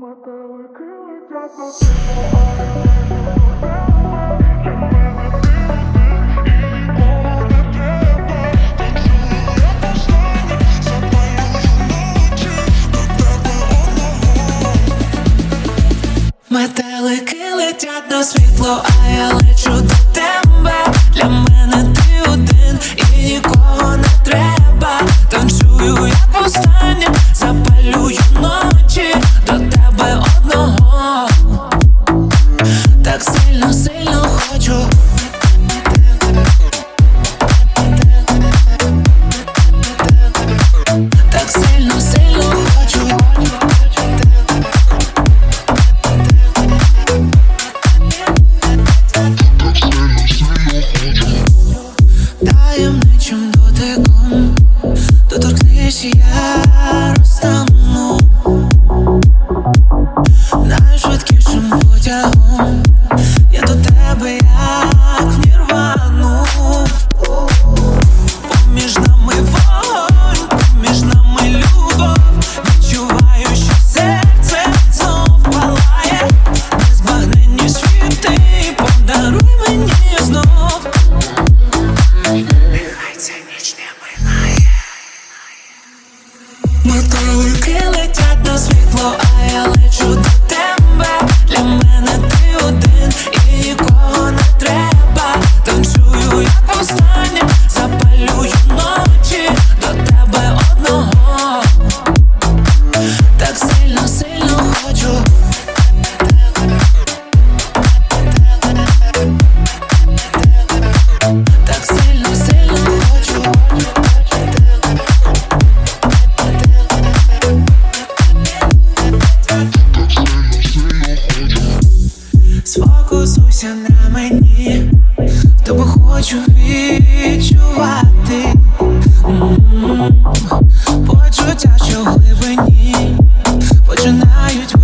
Метелики летять до Метелики летять до світло, а я лечу до тебе для мене. Yeah. тепло, а я лечу до сфокусуйся на мені, тобо хочу відчувати. Почуття, що в глибині. Починають.